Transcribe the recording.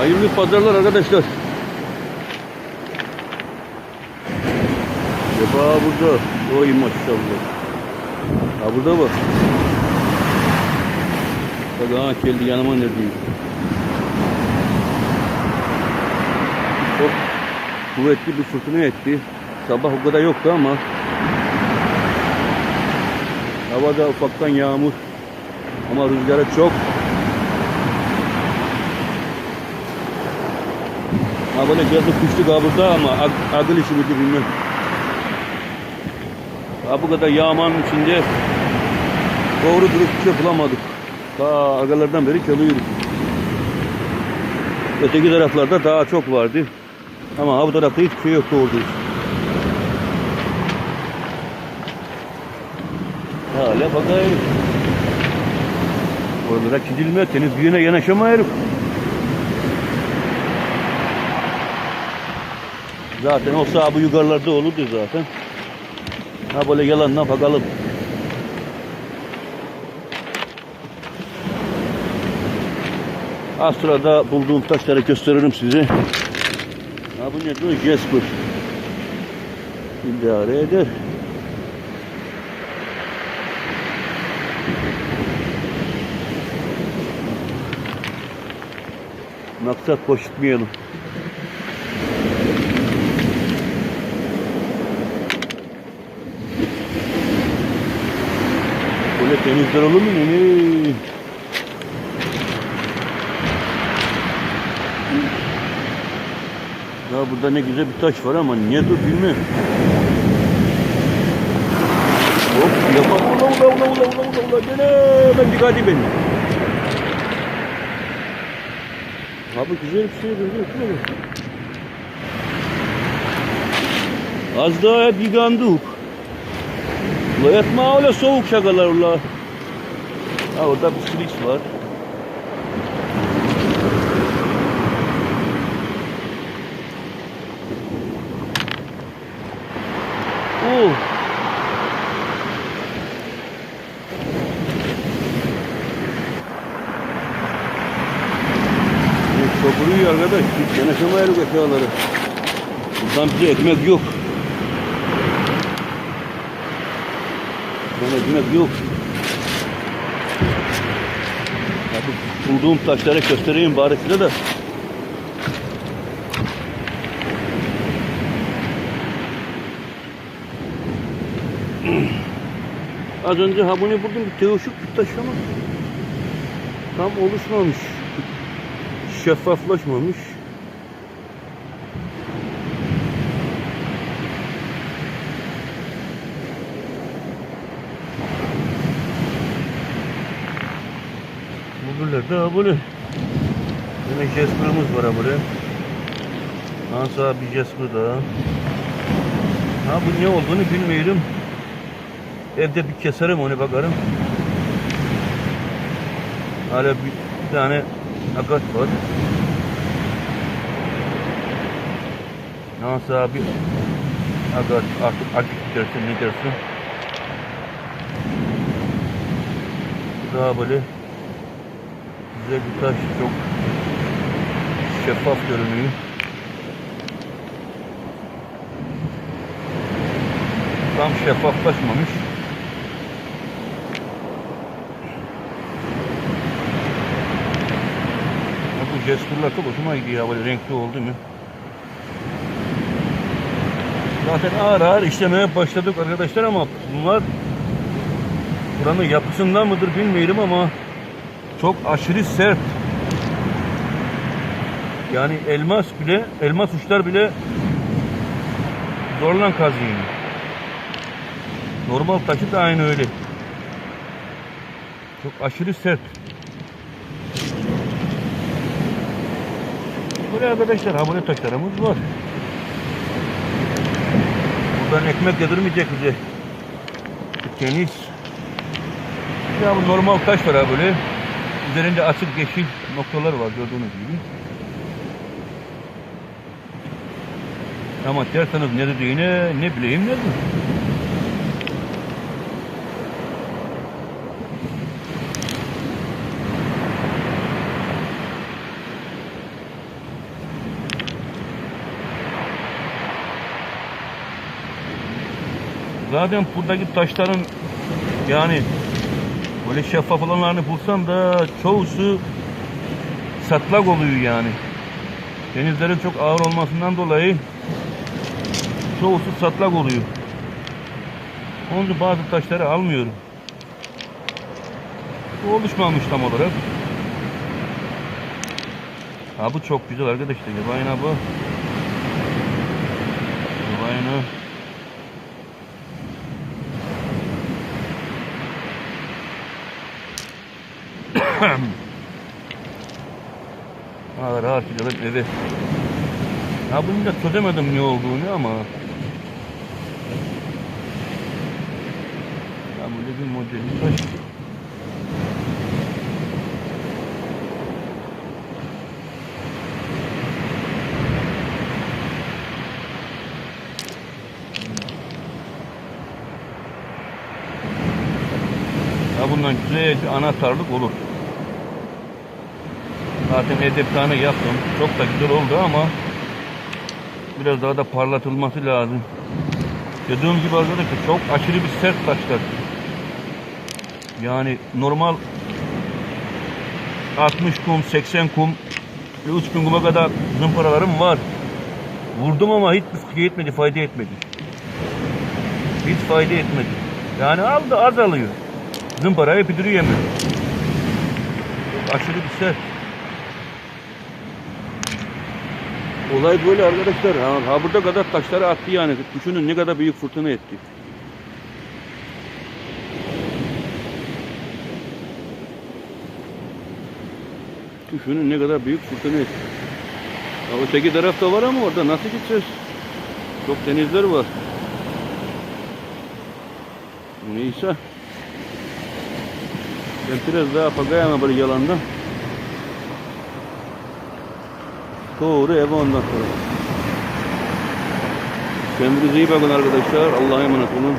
Hayırlı pazarlar arkadaşlar. Sefa burada. Oy maşallah. Ha burada bak. Bak ha geldi yanıma ne. Çok kuvvetli bir fırtına etti. Sabah o kadar yoktu ama havada ufaktan yağmur ama rüzgarı çok. Böyle geldi kuştu ha burada ama ag- agıl işi miydi bilmem. Ha bu kadar yağmanın içinde doğru durup bir şey bulamadık. Ta agalardan beri çalıyoruz. Öteki taraflarda daha çok vardı. Ama bu tarafta hiçbir şey yok doğru dürüst. Hala bakayım. Oralara gidilme, temizliğine yanaşamayırım. Zaten o sağ bu yukarılarda olurdu zaten. Ha böyle yalanla bakalım. Az sırada bulduğum taşları gösteririm size. Ha bu ne diyor? Jasper. İdare eder. Maksat boş Böyle temizler olur mu? Ne? Ya burada ne güzel bir taş var ama niye dur bilmiyorum. Hop yapar. Ula ula ula ula ula ula ula. Gene ben dikkatli benim. Abi güzel bir şey yapıyor. Az daha hep yıkandık. Ula yatma öyle soğuk şakalar ula. Ha orada bir siliks var. Oo. Çok vuruyor arkadaş. Yanaşamayalım aşağıları. Buradan bize ekmek yok. Buradan ekmek yok. Abi bulduğum taşları göstereyim bari size de. Az önce ha bunu buldum bir teoşuk bir taş ama tam oluşmamış. Şeffaflaşmamış. Bu böyle. Yine Jasper'ımız var böyle. Ansa bir Jasper daha. Ha bu ne olduğunu bilmiyorum. Evde bir keserim onu bakarım. Hala bir, tane agat var. Nasıl abi? Agat artık akik dersin ne dersin? Daha böyle güzel bir taş çok şeffaf görünüyor. Tam şeffaflaşmamış. Bu Jasper'lar çok hoşuma gidiyor böyle renkli oldu mu? Zaten ağır ağır işlemeye başladık arkadaşlar ama bunlar buranın yapısından mıdır bilmiyorum ama çok aşırı sert. Yani elmas bile, elmas uçlar bile zorlan kazıyor. Normal taşı da aynı öyle. Çok aşırı sert. Böyle arkadaşlar hamile taşlarımız var. Buradan ekmek yedirmeyecek bize. Tenis. Ya bu normal taş var ha böyle. Üzerinde açık yeşil noktalar var gördüğünüz gibi. Ama derseniz ne dediğini ne bileyim ne Zaten buradaki taşların yani böyle şeffaf olanlarını bulsam da çoğusu satlak oluyor yani. Denizlerin çok ağır olmasından dolayı çoğusu satlak oluyor. Onun bazı taşları almıyorum. Bu oluşmamış tam olarak. Ha bu çok güzel arkadaşlar. Yabağına bu. Yabağına. Ha rahat gidelim eve. Ha bunu da çözemedim ne olduğunu ama. Ya böyle bir modeli var. Ya bundan güzel bir anahtarlık olur. Zaten edep tane yaptım. Çok da güzel oldu ama biraz daha da parlatılması lazım. Dediğim gibi arkadaşlar çok aşırı bir sert taşlar. Yani normal 60 kum, 80 kum ve 3000 kuma kadar zımparalarım var. Vurdum ama hiç şey etmedi, fayda etmedi. Hiç fayda etmedi. Yani aldı azalıyor. Zımparayı pidiriyor Çok aşırı bir sert. Olay böyle arkadaşlar. Ha, ha burada kadar taşları attı yani. Düşünün ne kadar büyük fırtına etti. Düşünün ne kadar büyük fırtına etti. Ya öteki tarafta var ama orada nasıl gideceğiz? Çok denizler var. Neyse. Ben biraz daha pagayama böyle yalandan. Doğru eve ondan sonra. Kendinize iyi bakın arkadaşlar. Allah'a emanet olun.